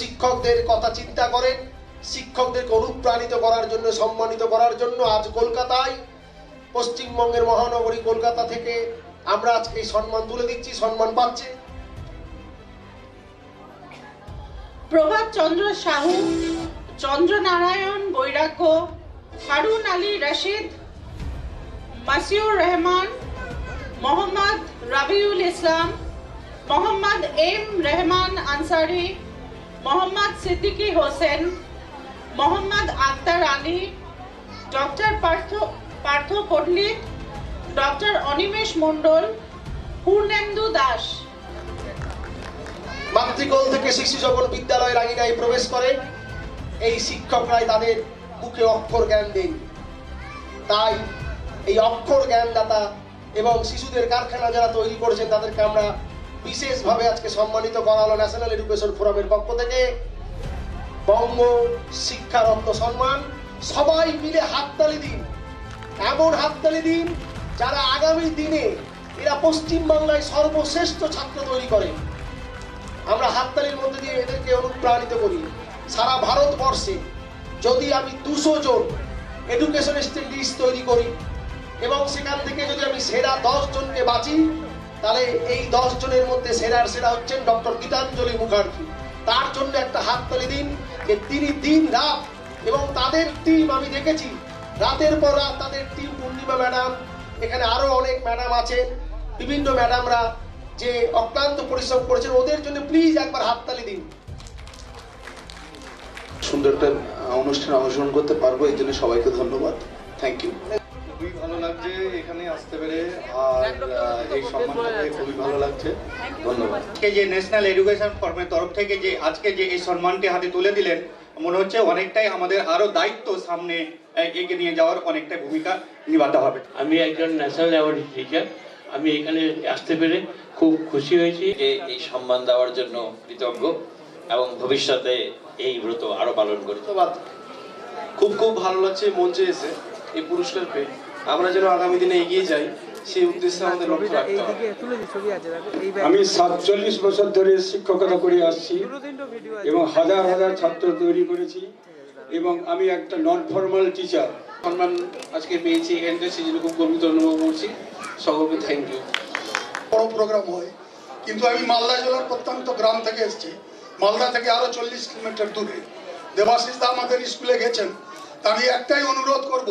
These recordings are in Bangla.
শিক্ষকদের কথা চিন্তা করেন, শিক্ষকদেরকে অনুপ্রাণিত করার জন্য, সম্মানিত করার জন্য আজ কলকাতায়, পশ্চিমবঙ্গের মহানগরী কলকাতা থেকে আমরা আজকে এই সম্মান তুলে দিচ্ছি, সম্মান পাচ্ছে। প্রভাত Chandra Sahu Chandranarayan Bairagya, Harun Ali Rashid, Masiur Rahman, Mohammad Rabiul Islam, Mohammad M Rahman Ansari Mohammad Siddiqui Hossain, Mohammad Akhtar Ali, doctor Partha Partha Pandit doctor Animesh Mondal, Purnendu Das. মাতৃকোল থেকে শিশু যখন বিদ্যালয়ের আঙিনায় প্রবেশ করে এই শিক্ষকরাই তাদের বুকে অক্ষর জ্ঞান দেন। তাই এই অক্ষর জ্ঞানদাতা এবং শিশুদের কারখানা যারা তৈরি করেছেন তাদেরকে আমরা বিশেষভাবে আজকে সম্মানিত করা ন্যাশনাল এডুকেশন ফোরামের পক্ষ থেকে বঙ্গ শিক্ষারত্ন সম্মান, সবাই মিলে হাততালি দিন। এমন হাততালি দিন যারা আগামী দিনে এরা পশ্চিমবাংলায় সর্বশ্রেষ্ঠ ছাত্র তৈরি করে। আমরা হাততালির মধ্যে দিয়ে এদেরকে অনুপ্রাণিত করি। সারা ভারতবর্ষে যদি আমি দুশো জন এডুকেশনিস্ট লিস্ট তৈরি করি এবং সেখান থেকে যদি আমি সেরা দশ জনকে বাঁচি তাহলে এই দশ জনের মধ্যে সেরার সেরা হচ্ছেন ডক্টর গীতাঞ্জলি মুখার্জি। তার জন্য একটা হাততালি দিন যে তিনি দিন রাত, এবং তাদের টিম আমি দেখেছি। রাতের পর রাত তাদের টিম পূর্ণিমা ম্যাডাম এখানে আরও অনেক ম্যাডাম আছেন বিভিন্ন ম্যাডামরা যে অক্লান্ত পরিশ্রম করেছেন, ওদের জন্য প্লিজ একবার হাততালি দিন। সুন্দর একটা অনুষ্ঠানে অংশগ্রহণ করতে পারব, এই জন্য সবাইকে ধন্যবাদ। থ্যাংক ইউ খুবই ভালো লাগছে এখানে আসতে পেরে আর এই সম্মানটা পেয়ে খুবই ভালো লাগছে। ধন্যবাদ। আজকে যে ন্যাশনাল এডুকেশন ফর্মের তরফ থেকে যে আজকে যে এই সম্মানটি হাতে তুলে দিলেন মনে হচ্ছে অনেকটাই আমাদের আরও দায়িত্ব সামনে এগিয়ে নিয়ে যাওয়ার অনেকটাই ভূমিকা নিভাতে হবে। আমি একজন ন্যাশনাল অ্যাওয়ার্ড টিচার আমি এখানে আসতে পেরে খুব খুশি হয়েছি। এই সম্মান দেওয়ার জন্য কৃতজ্ঞ এবং ভবিষ্যতে এই ব্রত আরও পালন করি। খুব খুব ভালো লাগছে মঞ্চে এসে এই পুরস্কার পেয়ে। আমরা যেন আগামী দিনে এগিয়ে যাই সেই উদ্দেশ্যে আমাদের লক্ষ্য রাখতে হবে। আমি সাতচল্লিশ বছর ধরে শিক্ষকতা করে আসছি এবং হাজার হাজার ছাত্র তৈরি করেছি এবং আমি একটা নন ফর্মাল টিচার সম্মান আজকে পেয়েছি এখানটা সেই জন্য খুব গর্বিত অনুভব করছি সকলকে থ্যাংক ইউ বড় প্রোগ্রাম হয়। কিন্তু আমি মালদা জেলার প্রত্যন্ত গ্রাম থেকে এসেছি। মালদা থেকে আরও চল্লিশ কিলোমিটার দূরে। দেবাশিস দা আমাদের স্কুলে গেছেন। তা আমি একটাই অনুরোধ করব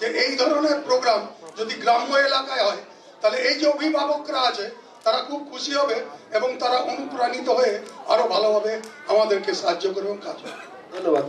যে এই ধরনের প্রোগ্রাম যদি গ্রাম্য এলাকায় হয়, তাহলে এই যে অভিভাবকরা আছে, তারা খুব খুশি হবে এবং তারা অনুপ্রাণিত হয়ে আরও ভালোভাবে আমাদেরকে সাহায্য করবে এবং কাজ করবে। ধন্যবাদ।